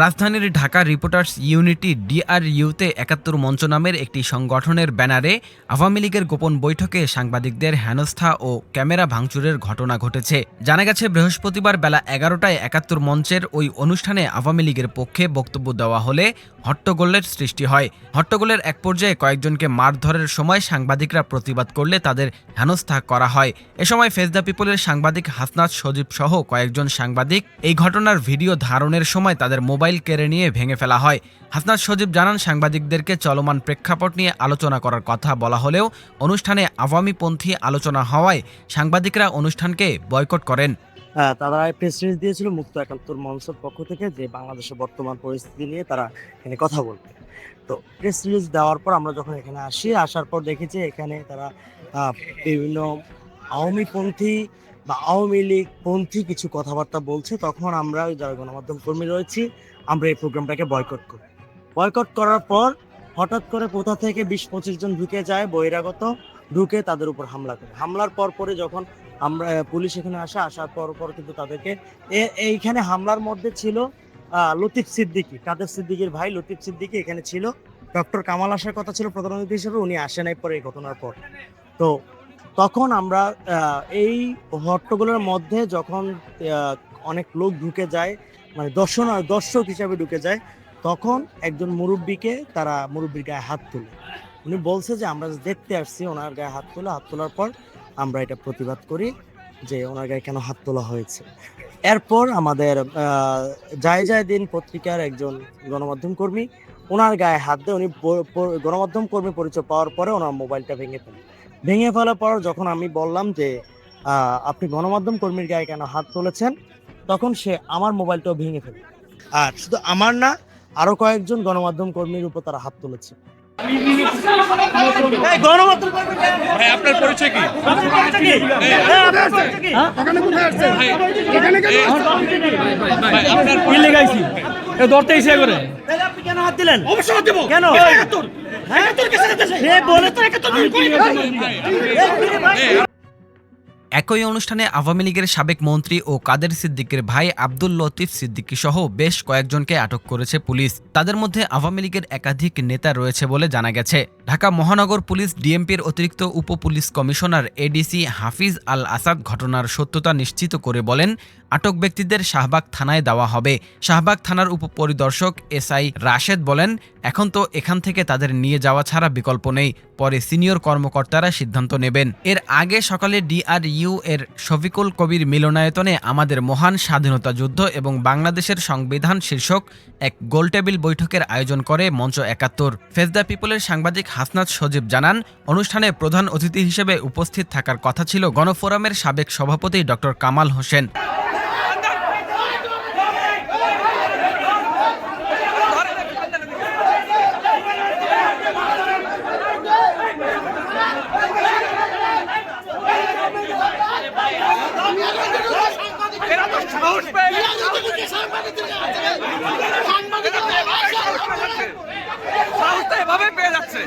রাজধানীর Dhaka reporters unity ডিআরইউতে একাত্তর মঞ্চ নামের একটি সংগঠনের ব্যানারে আওয়ামী লীগের গোপন বৈঠকে সাংবাদিকদের হেনস্থা ও ক্যামেরা ভাঙচুরের ঘটনা ঘটেছে। জানা গেছে, বৃহস্পতিবার বেলা এগারোটায় একাত্তর মঞ্চের ওই অনুষ্ঠানে আওয়ামী লীগের পক্ষে বক্তব্য দেওয়া হলে হট্টগোলের সৃষ্টি হয়। হট্টগোলের এক পর্যায়ে কয়েকজনকে মারধরের সময় সাংবাদিকরা প্রতিবাদ করলে তাদের হেনস্থা করা হয়। এ সময় ফেস দ্য পিপলের সাংবাদিক হাসনাত সজীব সহ কয়েকজন সাংবাদিক এই ঘটনার ভিডিও ধারণের সময় তাদের মোবাইল কেড়ে নিয়ে ভেঙে ফেলা হয়। হাসনাত সজীব জানান, সাংবাদিকদেরকে চলমান প্রেক্ষাপট নিয়ে আলোচনা করার কথা বলা হলেও অনুষ্ঠানে আওয়ামীপন্থী আলোচনা হওয়ায় সাংবাদিকরা অনুষ্ঠানকে বয়কট করেন। তারা প্রেস রিলিজ দিয়েছিল মুক্ত একাত্তর মঞ্চের পক্ষ থেকে যে বাংলাদেশের বর্তমান পরিস্থিতি নিয়ে তারা এখানে কথা বলবে। তো প্রেস রিলিজ দেওয়ার পর আমরা যখন এখানে আসি, আসার পর দেখেছি এখানে তারা বিভিন্ন আওয়ামীপন্থী বা আওয়ামী লীগ পন্থী কিছু কথাবার্তা বলছে, তখন আমরা যারা গণমাধ্যম কর্মী রয়েছি, আমরা এই প্রোগ্রামটাকে বয়কট করি। বয়কট করার পর হঠাৎ করে কোথা থেকে বিশ পঁচিশ জন ঢুকে যায় বহিরাগত, ঢুকে তাদের উপর হামলা করে। হামলার পর পরে যখন আমরা পুলিশ এখানে আসে, আসার পর পর কিন্তু তাদেরকে এইখানে হামলার মধ্যে ছিল লতিফ সিদ্দিকি, কাদের সিদ্দিকির ভাই লতিফ সিদ্দিকি এখানে ছিল। ডক্টর কামাল আসার কথা ছিল প্রধান অতিথি হিসেবে, উনি আসে নাই পরে এই ঘটনার পর। তো তখন আমরা এই হট্টগোলের মধ্যে যখন অনেক লোক ঢুকে যায় মানে দর্শন, দর্শক হিসাবে ঢুকে যায়, তখন একজন মুরব্বীকে তারা মুরব্বীর গায়ে হাত তুলে। উনি বলছে যে, আমরা দেখতে আসছি ওনার গায়ে হাত তোলা। হাত তোলার পর আমরা এটা প্রতিবাদ করি যে, ওনার গায়ে কেন হাত তোলা হয়েছে? এরপর আমাদের যায় যায় দিন পত্রিকার একজন গণমাধ্যম কর্মী, ওনার গায়ে হাত দিয়ে উনি গণমাধ্যম কর্মী পরিচয় পাওয়ার পরে ওনার মোবাইলটা ভেঙে ফেলে। ভেঙে ফেলার পর যখন আমি বললাম যে আপনি গণমাধ্যম কর্মীর গায়ে কেন হাত তুলেছেন তখন সে আমার মোবাইলটাও ভেঙে ফেলে আর শুধু আমার না আরও কয়েকজন গণমাধ্যম কর্মীর উপর তারা হাত তুলেছে। আপনার পরিচয় কি? ধরতে ইচ্ছে করে। আপনি কেন হাত দিলেন? অবশ্যই দেব। কেন? হ্যাঁ? একই অনুষ্ঠানে আওয়ামী লীগের সাবেক মন্ত্রী ও কাদের সিদ্দিকের ভাই আব্দুল লতিফ সিদ্দিকী সহ বেশ কয়েকজনকে আটক করেছে পুলিশ। তাদের মধ্যে আওয়ামী লীগের একাধিক নেতা রয়েছে বলে জানা গেছে। ঢাকা মহানগর পুলিশ ডিএমপির অতিরিক্ত উপ police commissioner ADC Hafiz Al Asad ঘটনার সত্যতা নিশ্চিত করে বলেন আটক ব্যক্তিদের শাহবাগ থানায় দেওয়া হবে। শাহবাগ থানার উপপরিদর্শক এসআই রাশেদ বলেন এখন তো এখান থেকে তাদের নিয়ে যাওয়া ছাড়া বিকল্প নেই। পরে সিনিয়র কর্মকর্তারা সিদ্ধান্ত নেবেন। এর আগে সকালে ডিআরইউ এর শফিকুল কবির মিলনায়তনে আমাদের মহান স্বাধীনতা যুদ্ধ এবং বাংলাদেশের সংবিধান শীর্ষক এক গোলটেবিল বৈঠকের আয়োজন করে মঞ্চ একাত্তর। ফেস দ্য পিপলের সাংবাদিক হাসনাত সজীব জানান, অনুষ্ঠানে প্রধান অতিথি হিসেবে উপস্থিত থাকার কথা ছিল গণফোরামের সাবেক সভাপতি ডক্টর কামাল হোসেন। এরা তো সাহস পেয়ে সাহস তো এভাবে পেয়ে যাচ্ছে